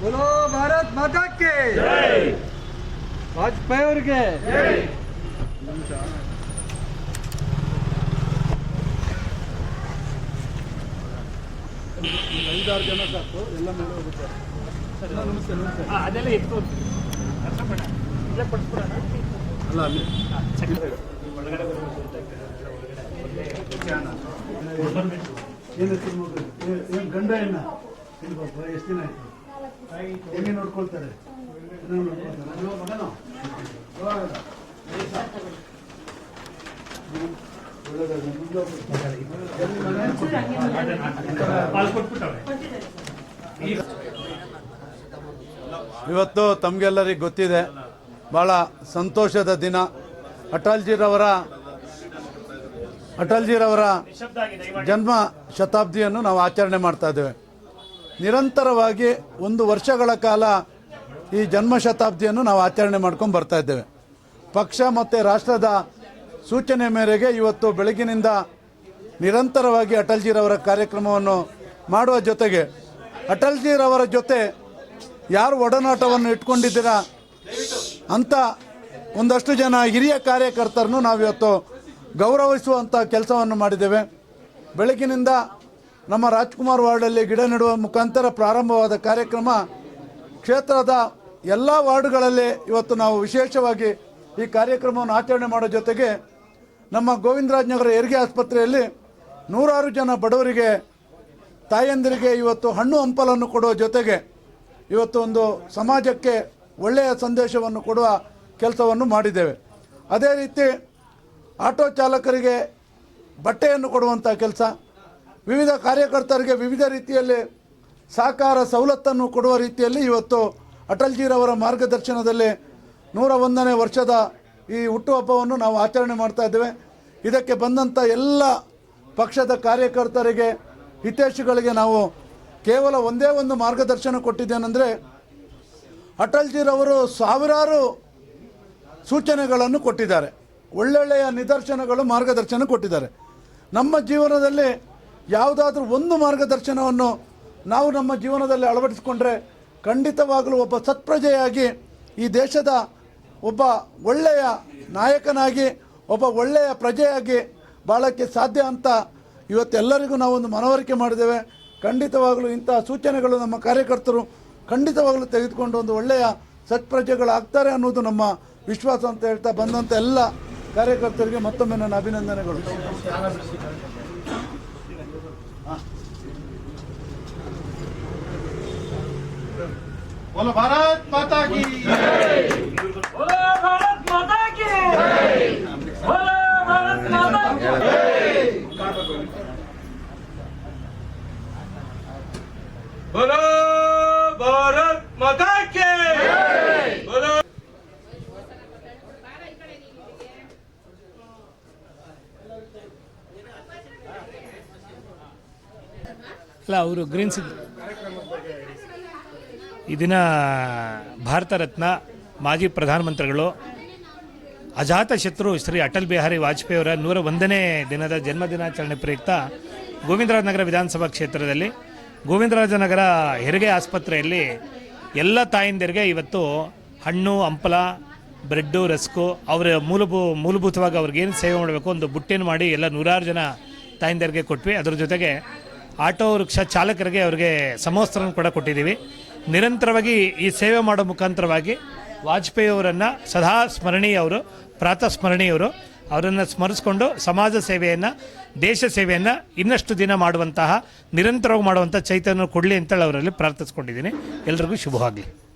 बोलो भारत माता के ವಾಜಪೇಯಿ ಅವರಿಗೆ ಐದಾರು ಜನ ಸಾಕು ಎಲ್ಲ ಮೇಲೆ ಹೋಗುತ್ತಾರೆ ನಮಸ್ತೆ ನಮಸ್ತೆ ಅದೆಲ್ಲ ಎತ್ತು ಇಲ್ಲೇ ಪಡಿಸ್ಬಿಡೋಣ ಅಲ್ಲ ಅಲ್ಲಿ ಏನು ಏನು ಗಂಡ ಏನ? ಎಷ್ಟು ದಿನ ಆಯ್ತು? ಹೆಂಗೆ ನೋಡ್ಕೊಳ್ತಾರೆ. ಇವತ್ತು ತಮಗೆಲ್ಲರಿಗೆ ಗೊತ್ತಿದೆ ಭಾಳ ಸಂತೋಷದ ದಿನ. ಅಟಲ್ಜಿರವರ ಅಟಲ್ಜಿರವರ ಜನ್ಮ ಶತಾಬ್ದಿಯನ್ನು ನಾವು ಆಚರಣೆ ಮಾಡ್ತಾ ಇದ್ದೇವೆ. ನಿರಂತರವಾಗಿ ಒಂದು ವರ್ಷಗಳ ಕಾಲ ಈ ಜನ್ಮ ಶತಾಬ್ದಿಯನ್ನು ನಾವು ಆಚರಣೆ ಮಾಡ್ಕೊಂಡು ಬರ್ತಾ ಇದ್ದೇವೆ. ಪಕ್ಷ ಮತ್ತು ರಾಷ್ಟ್ರದ ಸೂಚನೆ ಮೇರೆಗೆ ಇವತ್ತು ಬೆಳಗಿನಿಂದ ನಿರಂತರವಾಗಿ ಅಟಲ್ಜಿರವರ ಕಾರ್ಯಕ್ರಮವನ್ನು ಮಾಡುವ ಜೊತೆಗೆ ಅಟಲ್ಜಿರವರ ಜೊತೆ ಯಾರು ಒಡನಾಟವನ್ನು ಇಟ್ಕೊಂಡಿದ್ದೀರಾ ಅಂತ ಒಂದಷ್ಟು ಜನ ಹಿರಿಯ ಕಾರ್ಯಕರ್ತರನ್ನು ನಾವಿವತ್ತು ಗೌರವಿಸುವಂಥ ಕೆಲಸವನ್ನು ಮಾಡಿದ್ದೇವೆ. ಬೆಳಗಿನಿಂದ ನಮ್ಮ ರಾಜ್ಕುಮಾರ್ ವಾರ್ಡಲ್ಲಿ ಗಿಡ ನೆಡುವ ಮುಖಾಂತರ ಪ್ರಾರಂಭವಾದ ಕಾರ್ಯಕ್ರಮ ಕ್ಷೇತ್ರದ ಎಲ್ಲ ವಾರ್ಡ್ಗಳಲ್ಲಿ ಇವತ್ತು ನಾವು ವಿಶೇಷವಾಗಿ ಈ ಕಾರ್ಯಕ್ರಮವನ್ನು ಆಚರಣೆ ಮಾಡೋ ಜೊತೆಗೆ ನಮ್ಮ ಗೋವಿಂದರಾಜನಗರ ಹೆರಿಗೆ ಆಸ್ಪತ್ರೆಯಲ್ಲಿ ನೂರಾರು ಜನ ಬಡವರಿಗೆ, ತಾಯಂದಿರಿಗೆ ಇವತ್ತು ಹಣ್ಣು ಹಂಪಲನ್ನು ಕೊಡುವ ಜೊತೆಗೆ ಇವತ್ತು ಒಂದು ಸಮಾಜಕ್ಕೆ ಒಳ್ಳೆಯ ಸಂದೇಶವನ್ನು ಕೊಡುವ ಕೆಲಸವನ್ನು ಮಾಡಿದ್ದೇವೆ. ಅದೇ ರೀತಿ ಆಟೋ ಚಾಲಕರಿಗೆ ಬಟ್ಟೆಯನ್ನು ಕೊಡುವಂಥ ಕೆಲಸ, ವಿವಿಧ ಕಾರ್ಯಕರ್ತರಿಗೆ ವಿವಿಧ ರೀತಿಯಲ್ಲಿ ಸಹಕಾರ ಸವಲತ್ತನ್ನು ಕೊಡುವ ರೀತಿಯಲ್ಲಿ ಇವತ್ತು ಅಟಲ್ಜಿರವರ ಮಾರ್ಗದರ್ಶನದಲ್ಲಿ ನೂರ ಒಂದನೇ ವರ್ಷದ ಈ ಹುಟ್ಟುಹಬ್ಬವನ್ನು ನಾವು ಆಚರಣೆ ಮಾಡ್ತಾ ಇದ್ದೇವೆ. ಇದಕ್ಕೆ ಬಂದಂಥ ಎಲ್ಲ ಪಕ್ಷದ ಕಾರ್ಯಕರ್ತರಿಗೆ ಹಿತೇಶಿಗಳಿಗೆ ನಾವು ಕೇವಲ ಒಂದೇ ಒಂದು ಮಾರ್ಗದರ್ಶನ ಕೊಟ್ಟಿದ್ದೇನೆಂದರೆ ಅಟಲ್ಜಿರವರು ಸಾವಿರಾರು ಸೂಚನೆಗಳನ್ನು ಕೊಟ್ಟಿದ್ದಾರೆ. ಒಳ್ಳೊಳ್ಳೆಯ ನಿದರ್ಶನಗಳು ಮಾರ್ಗದರ್ಶನ ಕೊಟ್ಟಿದ್ದಾರೆ. ನಮ್ಮ ಜೀವನದಲ್ಲಿ ಯಾವುದಾದ್ರೂ ಒಂದು ಮಾರ್ಗದರ್ಶನವನ್ನು ನಾವು ನಮ್ಮ ಜೀವನದಲ್ಲಿ ಅಳವಡಿಸಿಕೊಂಡ್ರೆ ಖಂಡಿತವಾಗಲೂ ಒಬ್ಬ ಸತ್ಪ್ರಜೆಯಾಗಿ ಈ ದೇಶದ ಒಬ್ಬ ಒಳ್ಳೆಯ ನಾಯಕನಾಗಿ, ಒಬ್ಬ ಒಳ್ಳೆಯ ಪ್ರಜೆಯಾಗಿ ಬಾಳಕ್ಕೆ ಸಾಧ್ಯ ಅಂತ ಇವತ್ತೆಲ್ಲರಿಗೂ ನಾವೊಂದು ಮನವರಿಕೆ ಮಾಡಿದ್ದೇವೆ. ಖಂಡಿತವಾಗಲೂ ಇಂತಹ ಸೂಚನೆಗಳು ನಮ್ಮ ಕಾರ್ಯಕರ್ತರು ಖಂಡಿತವಾಗಲೂ ತೆಗೆದುಕೊಂಡು ಒಂದು ಒಳ್ಳೆಯ ಸತ್ಪ್ರಜೆಗಳಾಗ್ತಾರೆ ಅನ್ನೋದು ನಮ್ಮ ವಿಶ್ವಾಸ ಅಂತ ಹೇಳ್ತಾ ಬಂದಂಥ ಎಲ್ಲ ಕಾರ್ಯಕರ್ತರಿಗೆ ಮತ್ತೊಮ್ಮೆ ನನ್ನ ಅಭಿನಂದನೆಗಳು बोलो भारत माता की बोलो भारत माता की बोलो भारत माता की ಅಲ್ಲ, ಅವರು ಗ್ರೀನ್ ಸಿಗ್ ಈ ದಿನ ಭಾರತ ರತ್ನ, ಮಾಜಿ ಪ್ರಧಾನಮಂತ್ರಿಗಳು, ಅಜಾತ ಶತ್ರು ಶ್ರೀ ಅಟಲ್ ಬಿಹಾರಿ ವಾಜಪೇಯಿ ಅವರ ನೂರ ಒಂದನೇ ದಿನದ ಜನ್ಮದಿನಾಚರಣೆ ಪ್ರಯುಕ್ತ ಗೋವಿಂದರಾಜನಗರ ವಿಧಾನಸಭಾ ಕ್ಷೇತ್ರದಲ್ಲಿ, ಗೋವಿಂದರಾಜನಗರ ಹೆರಿಗೆ ಆಸ್ಪತ್ರೆಯಲ್ಲಿ ಎಲ್ಲ ತಾಯಂದಿರಿಗೆ ಇವತ್ತು ಹಣ್ಣು, ಹಂಪಲ, ಬ್ರೆಡ್ಡು, ರಸ್ಕು, ಅವರ ಮೂಲಭೂ, ಮೂಲಭೂತವಾಗಿ ಅವ್ರಿಗೇನು ಸೇವೆ ಮಾಡಬೇಕು ಒಂದು ಬುಟ್ಟಿನ ಮಾಡಿ ಎಲ್ಲ ನೂರಾರು ಜನ ತಾಯಂದಿರಿಗೆ ಕೊಟ್ವಿ. ಅದರ ಜೊತೆಗೆ ಆಟೋ ರಿಕ್ಷಾ ಚಾಲಕರಿಗೆ ಅವರಿಗೆ ಸಮವಸ್ತ್ರವನ್ನು ಕೂಡ ಕೊಟ್ಟಿದ್ದೀವಿ. ನಿರಂತರವಾಗಿ ಈ ಸೇವೆ ಮಾಡೋ ಮುಖಾಂತರವಾಗಿ ವಾಜಪೇಯಿ ಅವರನ್ನು ಸದಾ ಸ್ಮರಣೀಯವರು, ಪ್ರಾತಃ ಸ್ಮರಣೀಯವರು, ಅವರನ್ನು ಸ್ಮರಿಸ್ಕೊಂಡು ಸಮಾಜ ಸೇವೆಯನ್ನು, ದೇಶ ಸೇವೆಯನ್ನು ಇನ್ನಷ್ಟು ದಿನ ಮಾಡುವಂತಹ, ನಿರಂತರವಾಗಿ ಮಾಡುವಂಥ ಚೈತನ್ಯ ಕೊಡಲಿ ಅಂತೇಳಿ ಅವರಲ್ಲಿ ಪ್ರಾರ್ಥಿಸ್ಕೊಂಡಿದ್ದೀನಿ. ಎಲ್ರಿಗೂ ಶುಭವಾಗಲಿ.